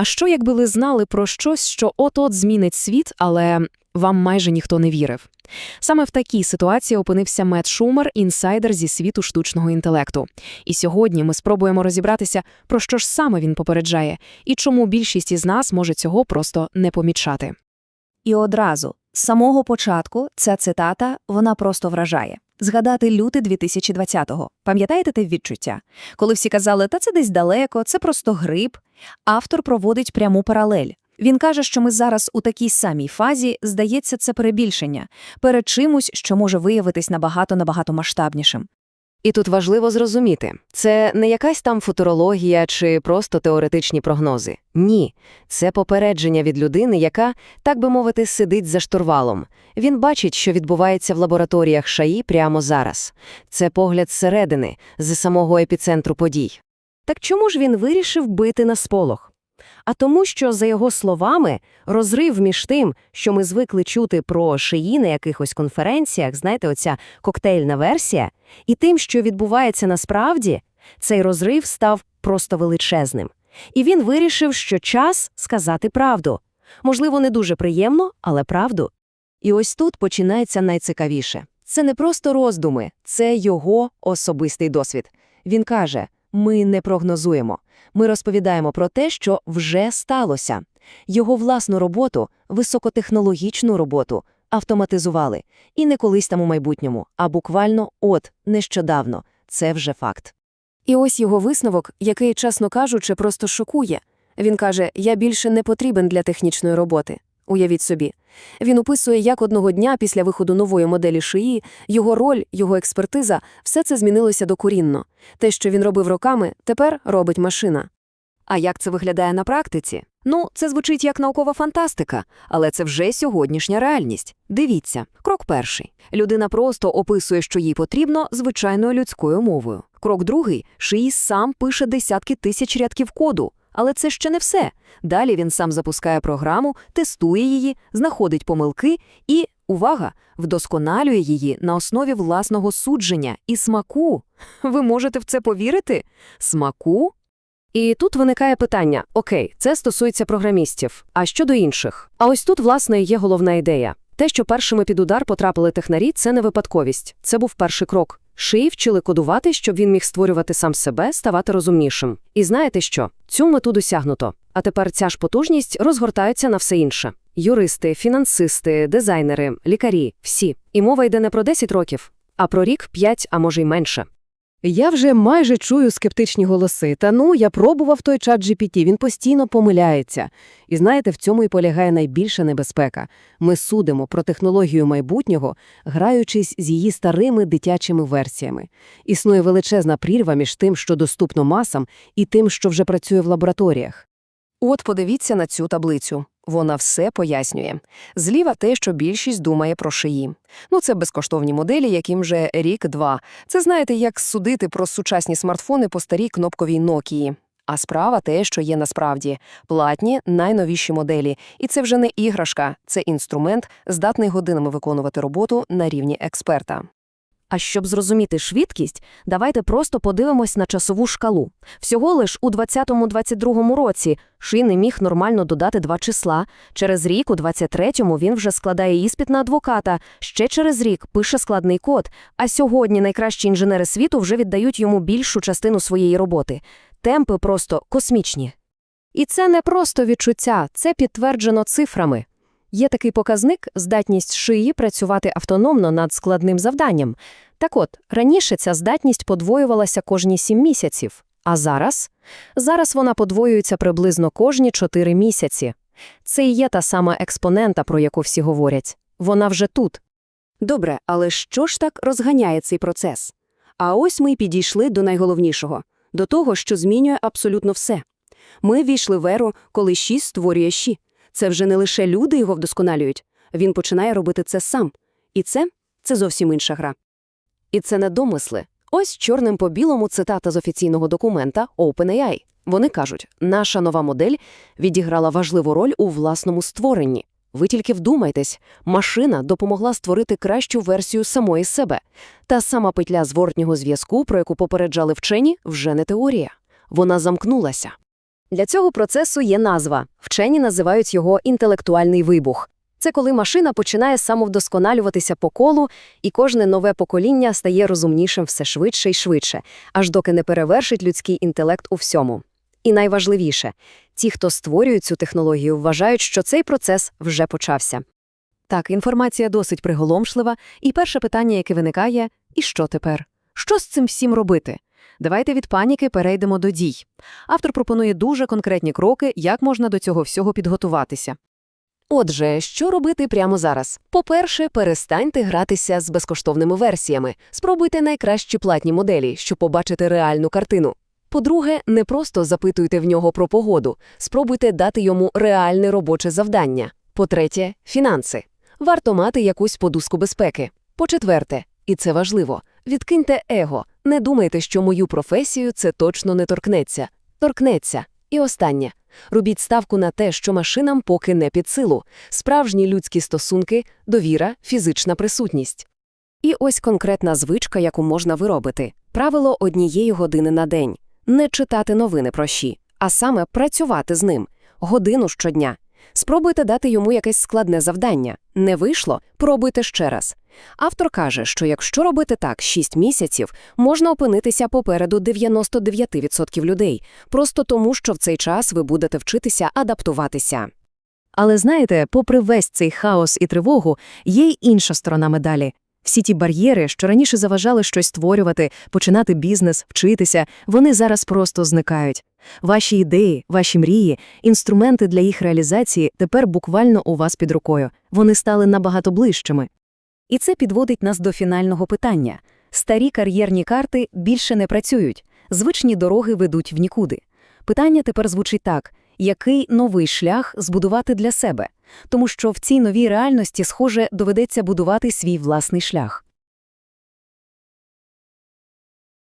А що, якби ви знали про щось, що от-от змінить світ, але вам майже ніхто не вірив? Саме в такій ситуації опинився Мет Шумер, інсайдер зі світу штучного інтелекту. І сьогодні ми спробуємо розібратися, про що ж саме він попереджає, і чому більшість із нас може цього просто не помічати. І одразу, з самого початку, ця цитата, вона просто вражає. Згадати лютий 2020-го. Пам'ятаєте те відчуття? Коли всі казали, та це десь далеко, це просто грип. Автор проводить пряму паралель. Він каже, що ми зараз у такій самій фазі, здається, це перебільшення, перед чимось, що може виявитись набагато-набагато масштабнішим. І тут важливо зрозуміти, це не якась там футурологія чи просто теоретичні прогнози. Ні, це попередження від людини, яка, так би мовити, сидить за штурвалом. Він бачить, що відбувається в лабораторіях ШАІ прямо зараз. Це погляд зсередини, з самого епіцентру подій. Так чому ж він вирішив бити на сполох? А тому, що, за його словами, розрив між тим, що ми звикли чути про шиї на якихось конференціях, знаєте, оця коктейльна версія, і тим, що відбувається насправді, цей розрив став просто величезним. І він вирішив, що час сказати правду. Можливо, не дуже приємно, але правду. І ось тут починається найцікавіше. Це не просто роздуми, це його особистий досвід. Він каже: ми не прогнозуємо. Ми розповідаємо про те, що вже сталося. Його власну роботу, високотехнологічну роботу, автоматизували. І не колись там у майбутньому, а буквально от, нещодавно. Це вже факт. І ось його висновок, який, чесно кажучи, просто шокує. Він каже: Я більше не потрібен для технічної роботи. Уявіть собі. Він описує, як одного дня після виходу нової моделі шиї, його роль, його експертиза, все це змінилося докорінно. Те, що він робив роками, тепер робить машина. А як це виглядає на практиці? Ну, це звучить як наукова фантастика, але це вже сьогоднішня реальність. Дивіться, крок перший. Людина просто описує, що їй потрібно, звичайною людською мовою. Крок другий шиї сам пише десятки тисяч рядків коду. Але це ще не все. Далі він сам запускає програму, тестує її, знаходить помилки і, увага, вдосконалює її на основі власного судження і смаку. Ви можете в це повірити? Смаку? І тут виникає питання: окей, це стосується програмістів. А щодо інших? А ось тут, власне, є головна ідея. Те, що першими під удар потрапили технарі, це не випадковість. Це був перший крок. Шиї вчили кодувати, щоб він міг створювати сам себе, ставати розумнішим. І знаєте що? Цю мету досягнуто. А тепер ця ж потужність розгортається на все інше: юристи, фінансисти, дизайнери, лікарі, всі. І мова йде не про 10 років, а про рік, 5, а може й менше. Я вже майже чую скептичні голоси. Та ну, я пробував той чат GPT, він постійно помиляється. І знаєте, в цьому і полягає найбільша небезпека. Ми судимо про технологію майбутнього, граючись з її старими дитячими версіями. Існує величезна прірва між тим, що доступно масам, і тим, що вже працює в лабораторіях. От подивіться на цю таблицю. Вона все пояснює. Зліва те, що більшість думає про шиї. Ну, це безкоштовні моделі, яким вже рік-два. Це знаєте, як судити про сучасні смартфони по старій кнопковій Nokia. А справа те, що є насправді платні, найновіші моделі. І це вже не іграшка, це інструмент, здатний годинами виконувати роботу на рівні експерта. А щоб зрозуміти швидкість, давайте просто подивимось на часову шкалу. Всього лиш у 2020-2022 році Ши не міг нормально додати два числа. Через рік, у 23-му, він вже складає іспит на адвоката, ще через рік пише складний код, а сьогодні найкращі інженери світу вже віддають йому більшу частину своєї роботи. Темпи просто космічні. І це не просто відчуття, це підтверджено цифрами. Є такий показник здатність шиї працювати автономно над складним завданням. Так от, раніше ця здатність подвоювалася кожні сім місяців, а зараз? Зараз вона подвоюється приблизно кожні чотири місяці. Це і є та сама експонента, про яку всі говорять. Вона вже тут. Добре, але що ж так розганяє цей процес? А ось ми й підійшли до найголовнішого – до того, що змінює абсолютно все. Ми війшли в еру, коли щі створює щі. Це вже не лише люди його вдосконалюють. Він починає робити це сам. І це – це зовсім інша гра. І це не домисли. Ось чорним по білому цитата з офіційного документа OpenAI. Вони кажуть, наша нова модель відіграла важливу роль у власному створенні. Ви тільки вдумайтесь, машина допомогла створити кращу версію самої себе. Та сама петля зворотнього зв'язку, про яку попереджали вчені, вже не теорія. Вона замкнулася. Для цього процесу є назва. Вчені називають його інтелектуальний вибух. Це коли машина починає самовдосконалюватися по колу, і кожне нове покоління стає розумнішим все швидше і швидше, аж доки не перевершить людський інтелект у всьому. І найважливіше, ті, хто створюють цю технологію, вважають, що цей процес вже почався. Так, інформація досить приголомшлива, і перше питання, яке виникає – і що тепер? Що з цим всім робити? Давайте від паніки перейдемо до дій. Автор пропонує дуже конкретні кроки, як можна до цього всього підготуватися. Отже, що робити прямо зараз? По-перше, перестаньте гратися з безкоштовними версіями. Спробуйте найкращі платні моделі, щоб побачити реальну картину. По-друге, не просто запитуйте в нього про погоду, спробуйте дати йому реальне робоче завдання. По-третє, фінанси. Варто мати якусь подуску безпеки. По-четверте, і це важливо, відкиньте его. Не думайте, що мою професію це точно не торкнеться. Торкнеться. І останнє. Робіть ставку на те, що машинам поки не під силу. Справжні людські стосунки, довіра, фізична присутність. І ось конкретна звичка, яку можна виробити. Правило однієї години на день. Не читати новини про щі, а саме працювати з ним. Годину щодня. Спробуйте дати йому якесь складне завдання. Не вийшло? Пробуйте ще раз. Автор каже, що якщо робити так 6 місяців, можна опинитися попереду 99% людей, просто тому, що в цей час ви будете вчитися адаптуватися. Але знаєте, попри весь цей хаос і тривогу, є й інша сторона медалі. Всі ті бар'єри, що раніше заважали щось створювати, починати бізнес, вчитися, вони зараз просто зникають. Ваші ідеї, ваші мрії, інструменти для їх реалізації тепер буквально у вас під рукою. Вони стали набагато ближчими. І це підводить нас до фінального питання. Старі кар'єрні карти більше не працюють, звичні дороги ведуть в нікуди. Питання тепер звучить так: який новий шлях збудувати для себе? Тому що в цій новій реальності, схоже, доведеться будувати свій власний шлях.